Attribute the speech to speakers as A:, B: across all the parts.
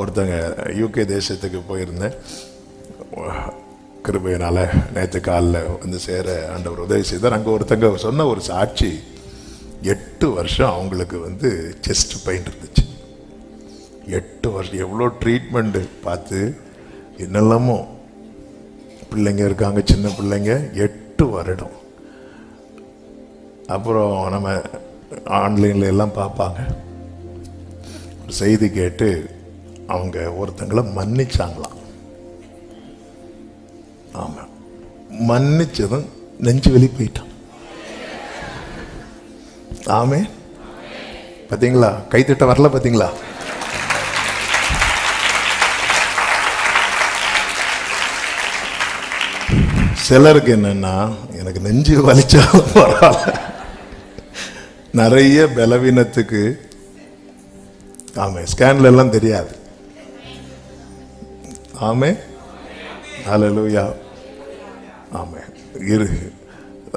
A: ஒருத்தங்க யூகே தேசத்துக்கு போயிருந்தேன். கிருபையினால் நேற்று காலில் வந்து சேர ஆண்டவர் உதவி செய்தார். அங்கே ஒருத்தங்க சொன்ன ஒரு சாட்சி எட்டு வருஷம் அவங்களுக்கு வந்து செஸ்ட் பெயின் இருந்துச்சு. எட்டு வருஷம் எவ்வளோ ட்ரீட்மெண்ட்டு பார்த்து என்னெல்லாமோ பிள்ளைங்க இருக்காங்க சின்ன பிள்ளைங்க எட்டு வருடம். அப்புறம் நம்ம ஆன்லைனில் எல்லாம் பார்ப்பாங்க. ஒரு செய்தி கேட்டு அவங்க ஒருத்தங்களை மன்னிச்சாங்களாம் ஆமாம் மன்னிச்சதும் நெஞ்சு வெளி போயிட்டான். ஆமே. பார்த்தீங்களா கைத்திட்ட வரல பார்த்தீங்களா சிலருக்கு என்னன்னா எனக்கு நெஞ்சு வலிச்சாலும் பரவாயில்ல. நிறைய பலவீனத்துக்கு ஆமாம் ஸ்கேன்ல எல்லாம் தெரியாது. ஆமே ஹalleluya. ஆமே இரு.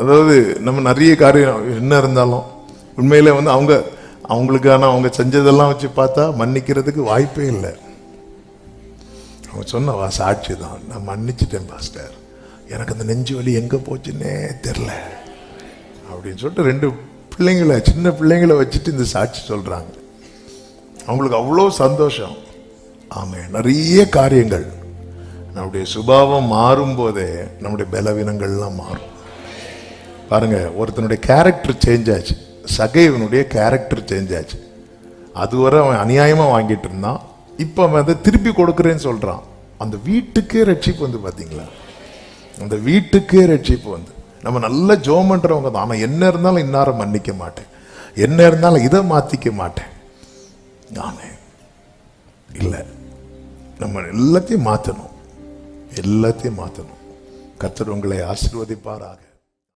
A: அதாவது நம்ம நிறைய காரியம் என்ன இருந்தாலும் உண்மையில் வந்து அவங்க அவங்களுக்கான அவங்க செஞ்சதெல்லாம் வச்சு பார்த்தா மன்னிக்கிறதுக்கு வாய்ப்பே இல்லை. அவங்க சொன்ன வா சாட்சி தான். நான் மன்னிச்சிட்டேன் பாஸ்டர். எனக்கு அந்த நெஞ்சு வலி எங்கே போச்சுன்னே தெரில. அப்படின்னு சொல்லிட்டு ரெண்டு பிள்ளைங்களை சின்ன பிள்ளைங்களை வச்சுட்டு இந்த சாட்சி சொல்கிறாங்க அவங்களுக்கு அவ்வளோ சந்தோஷம். ஆமாம் நிறைய காரியங்கள். நம்முடைய சுபாவம் மாறும்போதே நம்முடைய பலவீனங்கள்லாம் மாறும். பாருங்கள் ஒருத்தனுடைய கேரக்டர் சேஞ்ச் ஆச்சு. சகைவனுடைய கேரக்டர் சேஞ்ச் ஆச்சு. அதுவரை அவன் அநியாயமாக வாங்கிட்டு இருந்தான். இப்போ அவன் அதை திருப்பி கொடுக்குறேன்னு சொல்கிறான் அந்த வீட்டுக்கே ரட்சிப்பு வந்து பார்த்தீங்களா அந்த வீட்டுக்கே ரட்சிப்பு வந்து. நம்ம நல்ல ஜோம் பண்ணுறவங்க தான். ஆனால் என்ன இருந்தாலும் இன்னார மன்னிக்க மாட்டேன். என்ன இருந்தாலும் இதை மாற்றிக்க மாட்டேன். நானே. இல்லை. நம்ம எல்லாத்தையும் மாற்றணும் எல்லாத்தையும் மாற்றணும். கத்தர் உங்களை ஆசீர்வதிப்பாராக.